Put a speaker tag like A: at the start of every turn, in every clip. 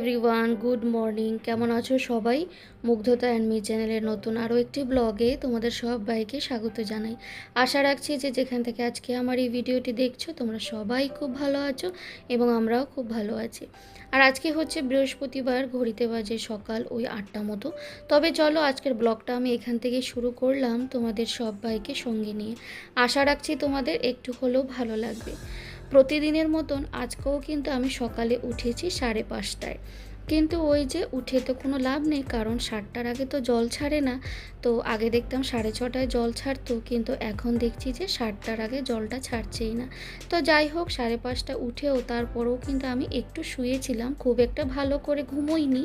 A: Everyone good morning কেমন আছো সবাই? মুগ্ধতা অ্যান্ড মি চ্যানেলের নতুন আরও একটি ব্লগে তোমাদের সবাইকে স্বাগত জানাই। আশা রাখছি যে যেখান থেকে আজকে আমার এই ভিডিওটি দেখছ, তোমরা সবাই খুব ভালো আছো এবং আমরাও খুব ভালো আছি। আর আজকে হচ্ছে বৃহস্পতিবার, ঘড়িতে বাজে সকাল ওই আটটা মতো। তবে চলো আজকের ব্লগটা আমি এখান থেকে শুরু করলাম তোমাদের সবাইকে সঙ্গে নিয়ে। আশা রাখছি তোমাদের একটু হলেও ভালো লাগবে। প্রতিদিনের মতন আজকেও কিন্তু আমি সকালে উঠেছি সাড়ে পাঁচটায়। কিন্তু ওই যে উঠে তো কোনো লাভ নেই, কারণ সাতটার আগে তো জল ছাড়ে না। তো আগে দেখতাম সাড়ে ছটায় জল ছাড়তো, কিন্তু এখন দেখছি যে সাতটার আগে জলটা ছাড়ছেই না। তো যাই হোক, সাড়ে পাঁচটা উঠেও তারপরেও কিন্তু আমি একটু শুয়েছিলাম, খুব একটা ভালো করে ঘুমোইনি।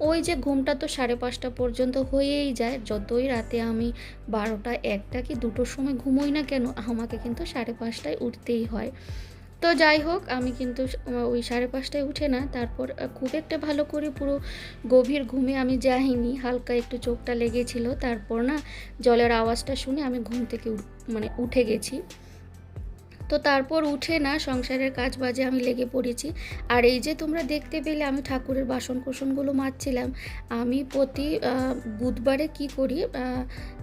A: ওই যে ঘুমটা তো সাড়ে পাঁচটা পর্যন্ত হয়েই যায়, যতই রাতে আমি বারোটা একটা কি দুটোর সময় ঘুমোই না কেন, আমাকে কিন্তু সাড়ে পাঁচটায় উঠতেই হয়। তো যাই হোক, আমি কিন্তু ওই সাড়ে পাঁচটায় উঠে না, তারপর খুব একটা ভালো করে পুরো গভীর ঘুমে আমি যাইনি, হালকা একটু চোখটা লেগেছিল, তারপর না জলের আওয়াজটা শুনে আমি ঘুম থেকে মানে উঠে গেছি। তো তারপর উঠে না সংসারের কাজ বাজে আমি লেগে পড়েছি। আর এই যে তোমরা দেখতে পেলে আমি ঠাকুরের বাসন কোসনগুলো মাজছিলাম। আমি প্রতি বুধবারে কি করি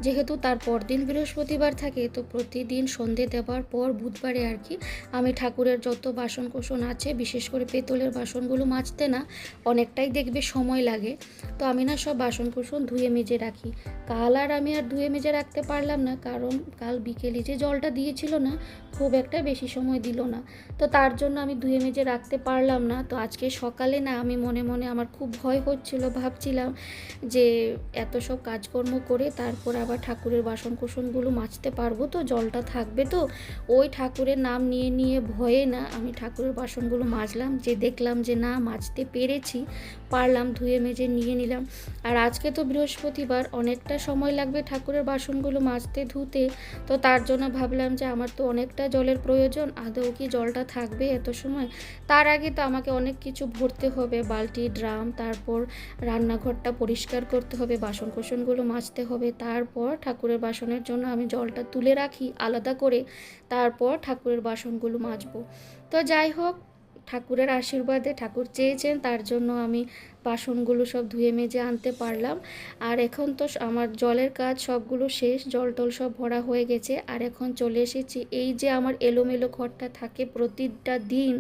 A: যেহেতু তার পরদিন বৃহস্পতিবার থাকে, তো প্রতিদিন সন্ধে দেওয়ার পর বুধবারে আর কি আমি ঠাকুরের যত বাসন কোসন আছে, বিশেষ করে পেতলের বাসনগুলো মাজতে না অনেকটাই দেখবে সময় লাগে। তো আমি না সব বাসন কোসন ধুয়ে মেজে রাখি। কাল আর আমি আর ধুয়ে মেজে রাখতে পারলাম না, কারণ কাল বিকেলে যে জলটা দিয়েছিল না, খুব একটা বেশি সময় দিল না। তো তার জন্য আমি ধুয়ে মেজে রাখতে পারলাম না। তো আজকে সকালে না আমি মনে মনে আমার খুব ভয় হচ্ছিল, ভাবছিলাম যে এত সব কাজকর্ম করে তারপর আবার ঠাকুরের বাসন কোসনগুলো মাজতে পারব তো, জলটা থাকবে তো। ওই ঠাকুরের নাম নিয়ে নিয়ে ভয়ে না আমি ঠাকুরের বাসনগুলো মাজলাম, যে দেখলাম যে না মাজতে পেরেছি, পারলাম, ধুয়ে মেজে নিয়ে নিলাম। আর আজকে তো বৃহস্পতিবার, অনেকটা সময় লাগবে ঠাকুরের বাসনগুলো মাজতে, ধুতে। তো তার জন্য ভাবলাম যে আমার তো অনেকটা জলের প্রয়োজন? আদৌ কি জলটা থাকবে এত সময়? তার আগে তো আমাকে অনেক কিছু ভরতে হবে, বালতি, ড্রাম, তারপর রান্নাঘরটা পরিষ্কার করতে হবে বাসন কোসনগুলো মাজতে হবে, তারপর ঠাকুরের বাসনের জন্য আমি জলটা তুলে রাখি আলাদা করে, তারপর ঠাকুরের বাসনগুলো মাজবো। তো যাই হোক, ঠাকুরের আশীর্বাদে ঠাকুর চেয়েছেন, তার জন্য আমি বাসনগুলো সব ধুয়ে মেজে আনতে পারলাম। আর এখন তো আমার জলের কাজ সবগুলো শেষ, জল টল সব ভরা হয়ে গেছে। আর এখন চলে এসেছি। এই যে আমার এলোমেলো ঘরটা থাকে প্রতিটা দিন,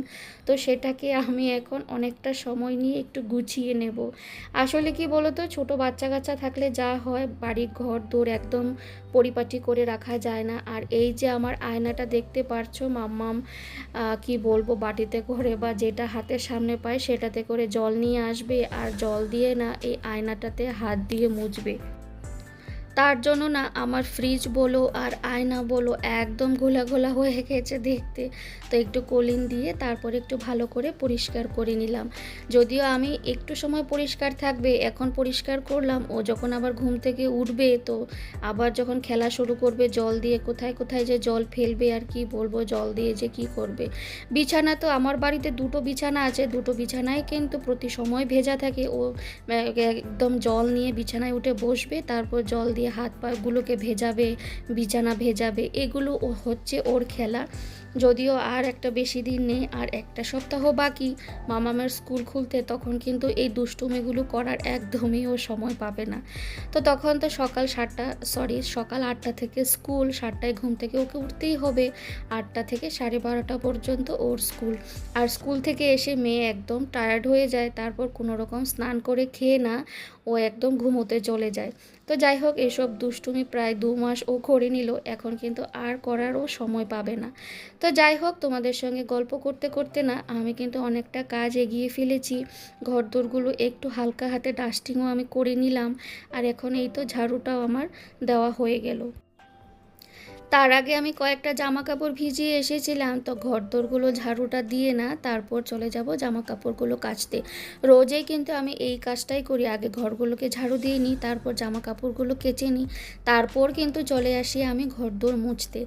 A: তো সেটাকে আমি এখন অনেকটা সময় নিয়ে একটু গুছিয়ে নেব। আসলে কি বলতো? ছোট বাচ্চা কাচ্চা থাকলে যা হয়, বাড়ির ঘর দৌড় একদম পরিপাটি করে রাখা যায় না। আর এই যে আমার আয়নাটা দেখতে পারছ, মাম্মাম কি বলব, বাটিতে করে বা যেটা হাতের সামনে পায় সেটাতে করে জল নিয়ে আসবে আর জল দিয়ে না এই আয়নাটাতে হাত দিয়ে মুছবে। তার জন্য না আমার ফ্রিজ বলো আর আয়না বলো একদম ঘোলা ঘোলা হয়ে গেছে দেখতে। তো একটু কলিন দিয়ে তারপর একটু ভালো করে পরিষ্কার করে নিলাম। যদিও আমি একটু সময় পরিষ্কার থাকবে, এখন পরিষ্কার করলাম, ও যখন আবার ঘুম থেকে উঠবে তো আবার যখন খেলা শুরু করবে, জল দিয়ে কোথায় কোথায় যে জল ফেলবে আর কি বলব, জল দিয়ে যে কি করবে। বিছানা তো আমার বাড়িতে দুটো বিছানা আছে, দুটো বিছানায় কিন্তু প্রতি সময় ভেজা থাকে। ও একদম জল নিয়ে বিছানায় উঠে বসবে, তারপর জল দিয়ে দিয়ে হাত পাগুলোকে ভেজাবে, বিছানা ভেজাবে, এগুলো হচ্ছে ওর খেলা। যদিও আর একটা বেশি দিন নেই, আর একটা সপ্তাহ বাকি মামামের স্কুল খুলতে তখন কিন্তু এই দুষ্টুমিগুলো করার একদমই ও সময় পাবে না। তো তখন তো সকাল সাতটা সরি সকাল আটটা থেকে স্কুল, সাতটায় ঘুম থেকে ওকে উঠতেই হবে, আটটা থেকে সাড়ে বারোটা পর্যন্ত ওর স্কুল। আর স্কুল থেকে এসে মেয়ে একদম টায়ার্ড হয়ে যায়, তারপর কোনো রকম স্নান করে খেয়ে না, ও একদম ঘুমোতে চলে যায়। তো যাই হোক, এসব দুষ্টুমি প্রায় দু মাস ও করে নিল, এখন কিন্তু আর করারও সময় পাবে না। তো যাই হোক, তোমাদের সঙ্গে গল্প করতে করতে না, আমি কিন্তু অনেকটা কাজ এগিয়ে ফেলেছি। ঘর দোরগুলো একটু হালকা হাতে ডাস্টিংও আমি করে নিলাম, আর এখন এই তো ঝাড়ুটাও আমার দেওয়া হয়ে গেল। তার আগে আমি কয়েকটা জামা কাপড় ভিজিয়ে এসেছিলাম। তো ঘর দোরগুলো ঝাড়ুটা দিয়ে না, তারপর চলে যাব জামা কাপড়গুলো কাচতে। রোজেই কিন্তু আমি এই কাজটাই করি। আগে ঘরগুলোকে ঝাড়ু দিয়ে নিই, তারপর জামা কাপড়গুলো কেচে নিই। তারপর কিন্তু চলে আসি আমি ঘর দোর মুছতে।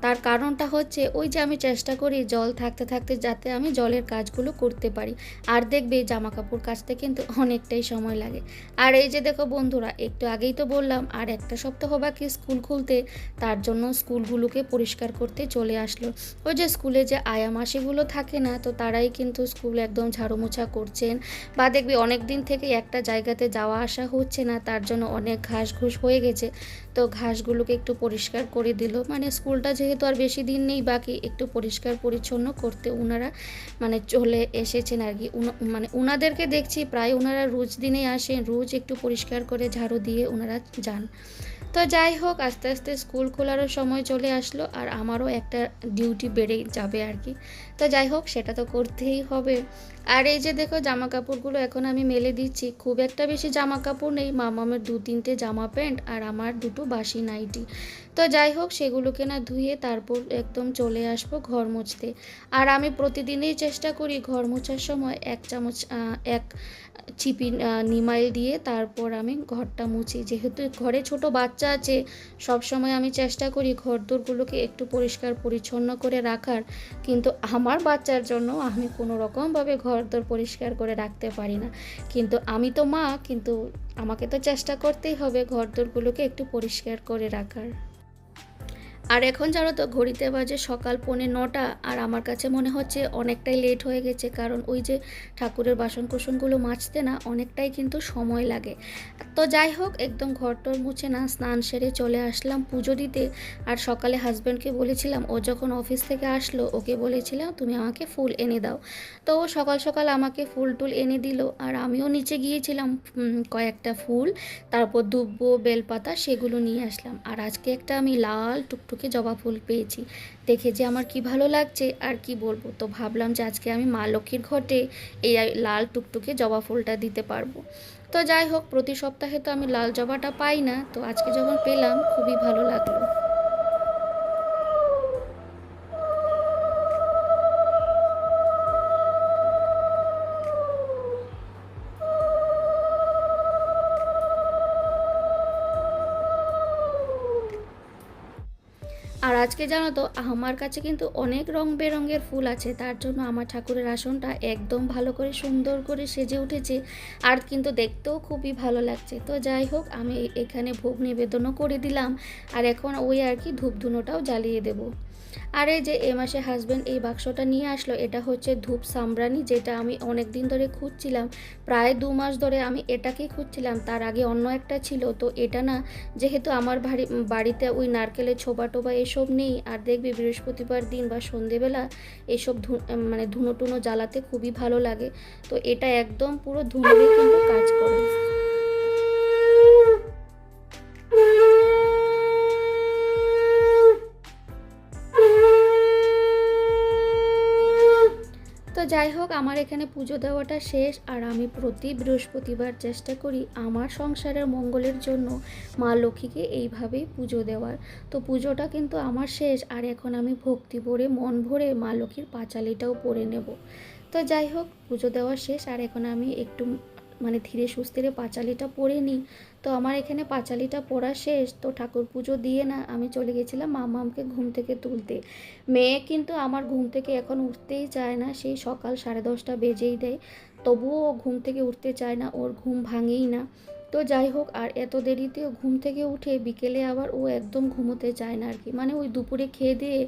A: তার কারণটা হচ্ছে ওই যে আমি চেষ্টা করি জল থাকতে থাকতে যাতে আমি জলের কাজগুলো করতে পারি। আর দেখবে জামা কাপড় কাচতে কিন্তু অনেকটাই সময় লাগে। আর এই যে দেখো বন্ধুরা, একটু আগেই তো বললাম, আর একটা সপ্তাহ বাকি স্কুল খুলতে, তার জন্য স্কুলগুলোকে পরিষ্কার করতে চলে আসলো। ওই যে স্কুলে যে আয়া মাসিগুলো থাকে না, তো তারাই কিন্তু স্কুল একদম ঝাড়ু মোছা করছেন। বা দেখবি অনেক দিন থেকে একটা জায়গাতে যাওয়া আসা হচ্ছে না, তার জন্য অনেক ঘাস ঘুষ হয়ে গেছে। তো ঘাসগুলোকে একটু পরিষ্কার করে দিল। মানে স্কুলটা যেহেতু আর বেশি দিন নেই, বাকি একটু পরিষ্কার পরিচ্ছন্ন করতে ওনারা মানে চলে এসেছেন আর কি। মানে ওনাদেরকে দেখছি, প্রায় ওনারা রোজ দিনেই আসেন, রোজ একটু পরিষ্কার করে ঝাড়ু দিয়ে ওনারা যান। তো যাই হোক, আস্তে আস্তে স্কুল খোলারও সময় চলে আসলো আর আমারও একটা ডিউটি বেড়ে যাবে আর কি। তো যাই হোক, সেটা তো করতেই হবে। আর এই যে দেখো জামা কাপড়গুলো এখন আমি মেলে দিচ্ছি। খুব একটা বেশি জামা কাপড় নেই, মামামের দু তিনটে জামা প্যান্ট আর আমার দুটো বাসি নাইটি। তো যাই হোক, সেগুলোকে না ধুয়ে তারপর একদম চলে আসব ঘর মুছতে। আর আমি প্রতিদিনই চেষ্টা করি ঘর মোছার সময় এক চামচ এক চিপি নিমাইল দিয়ে তারপর আমি ঘরটা মুছি। যেহেতু ঘরে ছোট বাচ্চা আছে, সব সময় আমি চেষ্টা করি ঘর দোরগুলোকে একটু পরিষ্কার পরিচ্ছন্ন করে রাখার। কিন্তু আমার বাচ্চার জন্য আমি কোনো রকমভাবে ঘর দোর পরিষ্কার করে রাখতে পারি না। কিন্তু আমি তো মা, কিন্তু আমাকে তো চেষ্টা করতেই হবে ঘর দোরগুলোকে একটু পরিষ্কার করে রাখার। আর এখন জানো তো, ঘড়িতে বাজে সকাল পৌনে নটা, আর আমার কাছে মনে হচ্ছে অনেকটাই লেট হয়ে গেছে, কারণ ওই যে ঠাকুরের বাসন কুসনগুলো মাজতে না অনেকটাই কিন্তু সময় লাগে। তো যাই হোক, একদম ঘরটর মুছে না স্নান সেরে চলে আসলাম পুজো দিতে, আর সকালে হাজব্যান্ডকে বলেছিলাম, ও যখন অফিস থেকে আসলো, ওকে বলেছিলাম তুমি আমাকে ফুল এনে দাও। তো ও সকাল সকাল আমাকে ফুল টুল এনে দিল, আর আমিও নিচে গিয়েছিলাম কয়েকটা ফুল, তারপর দুব্বো, বেলপাতা সেগুলো নিয়ে আসলাম। আর আজকে একটা আমি লাল টুকটুকে জবা ফুল পেয়েছি। দেখে যে আমার কি ভালো লাগছে, আর কি বলব? তো ভাবলাম যে আজকে আমি মা লক্ষ্মীর ঘটে এই লাল টুকটুকে জবা ফুলটা দিতে পারব। তো যাই হোক, প্রতি সপ্তাহে তো আমি লাল জবাটা পাই না। তো আজকে যখন পেলাম, খুবই ভালো লাগল। আজকে জানো তো? আমার কাছে কিন্তু অনেক রং বেরঙের ফুল আছে। তার জন্য আমার ঠাকুরের আসনটা একদম ভালো করে সুন্দর করে সেজে উঠেছে আর কিন্তু দেখতেও খুবই ভালো লাগছে। তো যাই হোক, আমি এখানে ভোগ নিবেদনও করে দিলাম আর এখন ওই আর কি ধূপধুনোটাও জ্বালিয়ে দেবো। আর যে এ মাসে হাজব্যান্ড এই বাক্সটা নিয়ে আসলো, এটা হচ্ছে ধূপ সামরানি, যেটা আমি অনেক দিন ধরে খুঁজছিলাম। প্রায় দু মাস ধরে আমি এটাকেই খুঁজছিলাম, তার আগে অন্য একটা ছিল। তো এটা না, যেহেতু আমার বাড়ি, বাড়িতে ওই নারকেলের ছোবা টোবা এসব নেই, আর দেখবি বৃহস্পতিবার দিন বা সন্ধেবেলা এসব ধু মানে ধুনো টুনো জ্বালাতে খুবই ভালো লাগে। তো এটা একদম পুরো ধুনোরই কিন্তু কাজ করে তো যাই হোক, আমার এখানে পুজো দেওয়াটা শেষ, আর আমি প্রতি বৃহস্পতিবার চেষ্টা করি আমার সংসারের মঙ্গলের জন্য মা লক্ষ্মীকে এইভাবেই পুজো দেওয়ার। তো পুজোটা কিন্তু আমার শেষ, আর এখন আমি ভক্তি ভরে, মন ভরে মা লক্ষ্মীর পাঁচালিটাও পরে নেব। তো যাই হোক, পুজো দেওয়া শেষ, আর এখন আমি একটু মানে ধীরে সুস্থিরে পাঁচালিটা পরে নিই। তো আমার এখানে পাঁচালিটা পড়া শেষ। তো ঠাকুর পুজো দিয়ে না আমি চলে গেছিলাম মামামকে ঘুম থেকে তুলতে। মেয়ে কিন্তু আমার ঘুম থেকে এখন উঠতেই চায় না। সেই সকাল সাড়ে দশটা বেজেই দেয়। তবুও ঘুম থেকে উঠতে চায় না। ওর ঘুম ভাঙেই না। তো যাই হোক, আর এত দেরিতেও ঘুম থেকে উঠে বিকেলে আবার ও একদম ঘুমোতে চায় না আর কি। মানে ওই দুপুরে খেয়ে দিয়ে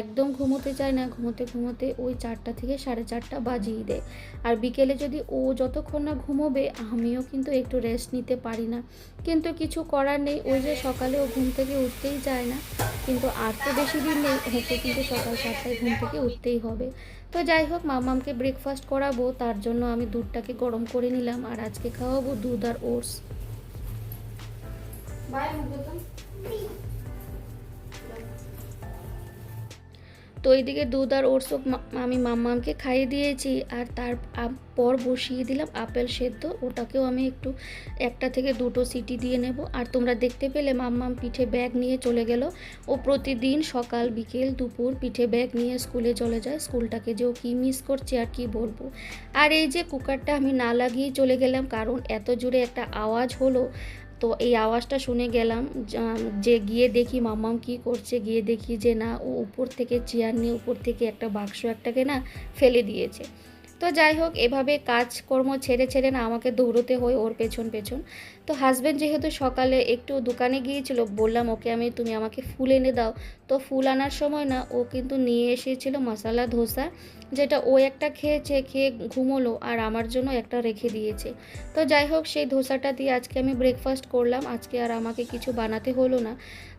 A: একদম ঘুমোতে চায় না, ঘুমোতে ঘুমোতে ওই চারটা থেকে সাড়ে চারটা বাজিয়ে দেয়। আর বিকেলে যদি ও যতক্ষণ না ঘুমোবে, আমিও কিন্তু একটু রেস্ট নিতে পারি না। কিন্তু কিছু করার নেই, ওই যে সকালে ও ঘুম থেকে উঠতেই চায় না। কিন্তু আর তো বেশি দিন নেই হচ্ছে কিন্তু সকাল সাতটায় ঘুম থেকে উঠতেই হবে। তো যাই হোক, মামামকে ব্রেকফাস্ট করাবো, তার জন্য আমি দুধটাকে গরম করে নিলাম আর আজকে খাওয়াবো দুধ আর ওটস। তো এইদিকে দুধ আর ওটসও আমি মাম্মামকে খাইয়ে দিয়েছি আর তার পর বসিয়ে দিলাম আপেল সেদ্ধ। ওটাকেও আমি একটু একটা থেকে দুটো সিটি দিয়ে নেব। আর তোমরা দেখতে পেলে মাম্মাম পিঠে ব্যাগ নিয়ে চলে গেল। ও প্রতিদিন সকাল, বিকেল, দুপুর পিঠে ব্যাগ নিয়ে স্কুলে চলে যায়। স্কুলটাকে যে ও কী মিস করছে আর কি বলব। আর এই যে কুকারটা আমি না লাগিয়ে চলে গেলাম, কারণ এত জোরে একটা আওয়াজ হলো। তো এই আওয়াজটা শুনে গেলাম, যে গিয়ে দেখি মামাম কি করছে, গিয়ে দেখি যে না, ও উপর থেকে চেয়ার নিয়ে উপর থেকে একটা বাক্স একটাকে না ফেলে দিয়েছে। তো যাই হোক, এভাবে কাজকর্ম ছেড়ে ছেড়ে না আমাকে দৌড়তে হয় ওর পেছন পেছন। তো হাজব্যান্ড যেহেতু সকালে একটু দোকানে গিয়েছিল, বললাম, ওকে আমি, তুমি আমাকে ফুল এনে দাও। তো ফুল আনার সময় না, ও কিন্তু নিয়ে এসেছিল মশলা, ধোসা, যেটা ও একটা খেয়েছে, খেয়ে ঘুমোলো আর আমার জন্য একটা রেখে দিয়েছে। তো যাই হোক, সেই ধোসাটা দিয়ে আজকে আমি ব্রেকফাস্ট করলাম। আজকে আর আমাকে কিছু বানাতে হলো না।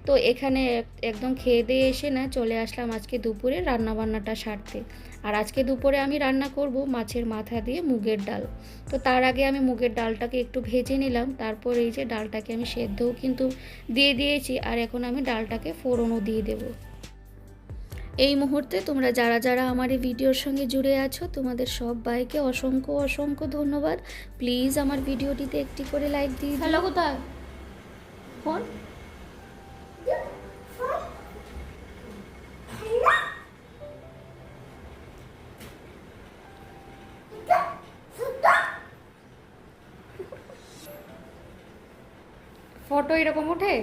A: তো এখানে একদম খেয়ে দিয়ে এসে না, চলে আসলাম আজকে দুপুরে রান্নাবান্নাটা সারতে। আর আজকে দুপুরে আমি রান্না করব মাছের মাথা দিয়ে মুগের ডাল। তো তার আগে আমি মুগের ডালটাকে একটু ভেজে নিলাম তারপর এই যে ডালটাকে আমি সেদ্ধও কিন্তু দিয়ে দিয়েছি, আর এখন আমি ডালটাকে ফোড়নও দিয়ে দেবো। এই মুহূর্তে তোমরা যারা যারা আমার এই ভিডিওর সঙ্গে জুড়ে আছো, তোমাদের সব বাইকে অসংখ্য অসংখ্য ধন্যবাদ। প্লিজ আমার ভিডিওটিতে একটি করে লাইক দিয়ে হ্যালো, কোথায়? ফোন? এরকম ওঠে?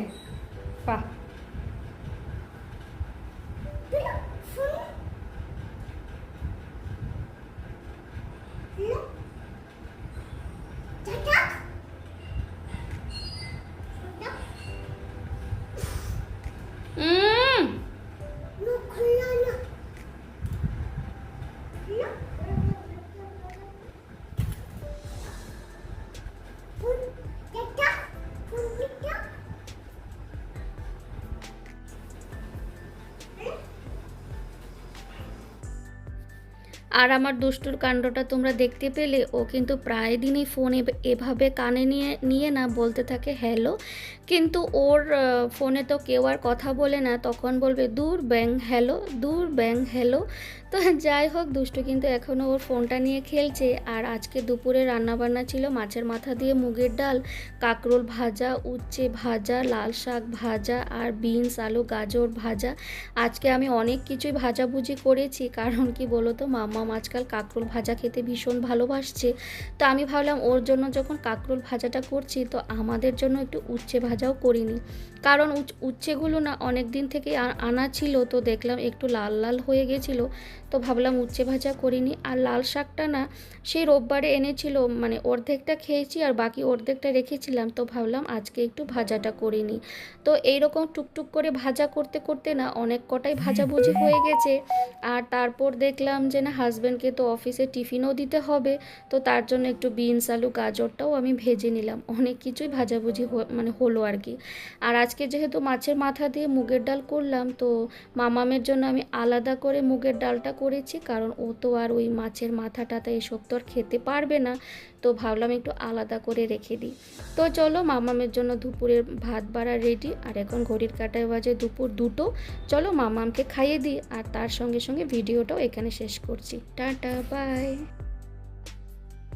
A: আর আমার দুষ্টুর কাণ্ডটা তোমরা দেখতে পেলে, ও কিন্তু প্রায় দিনই ফোন এভাবে কানে নিয়ে নিয়ে না বলতে থাকে, হ্যালো কিন্তু ওর ফোনে তো কেউ আর কথা বলে না, তখন বলবে, দূর, ব্যাং, হ্যালো, দূর, ব্যাং, হ্যালো। তো যাই হোক, দুষ্টু কিন্তু এখনও ওর ফোনটা নিয়ে খেলছে। আর আজকে দুপুরে রান্নাবান্না ছিল মাছের মাথা দিয়ে মুগের ডাল, কাঁকরোল ভাজা, উচ্ছে ভাজা, লাল শাক ভাজা আর বিনস, আলু, গাজর ভাজা। আজকে আমি অনেক কিছুই ভাজাভুজি করেছি, কারণ কি বলো তো মাম্মাম আজকাল কাঁকরোল ভাজা খেতে ভীষণ ভালোবাসছে। তো আমি ভাবলাম, ওর জন্য যখন কাঁকরোল ভাজাটা করছি, তো আমাদের জন্য একটু উচ্ছে ভাজাও করিনি। কারণ উচ- উচ্ছেগুলো না অনেক দিন থেকে আনা ছিল, তো দেখলাম একটু লাল লাল হয়ে গেছিল, তো ভাবলাম উচ্ছে ভাজা করিনি। আর লাল শাকটা না সেই রোববারে এনেছিল মানে অর্ধেকটা খেয়েছি আর বাকি অর্ধেকটা রেখেছিলাম, তো ভাবলাম আজকে একটু ভাজাটা করিনি। তো এইরকম টুকটুক করে ভাজা করতে করতে না অনেক কটাই ভাজাভুজি হয়ে গেছে। আর তারপর দেখলাম যে না হাজব্যান্ডকে তো অফিসে টিফিনও দিতে হবে, তো তার জন্য একটু বিনস আলু গাজরটাও আমি ভেজে নিলাম। অনেক কিছুই ভাজাভুজি মানে হলো আর কি আর আজকে যেহেতু মাছের মাথা দিয়ে মুগের ডাল করলাম, তো মামামের জন্য আমি আলাদা করে মুগের ডালটা করেছি, কারণ ও তো আর ওই মাছের মাথা টাথা এসব তো আর খেতে পারবে না। তো ভাবলাম একটু আলাদা করে রেখে দিই। তো চলো মামামের জন্য দুপুরের ভাত বাড়া রেডি আর এখন ঘড়ির কাটায় বাজে দুপুর দুটো। চলো মামামকে খাইয়ে দিই, আর তার সঙ্গে সঙ্গে ভিডিওটাও এখানে শেষ করছি। Tata bye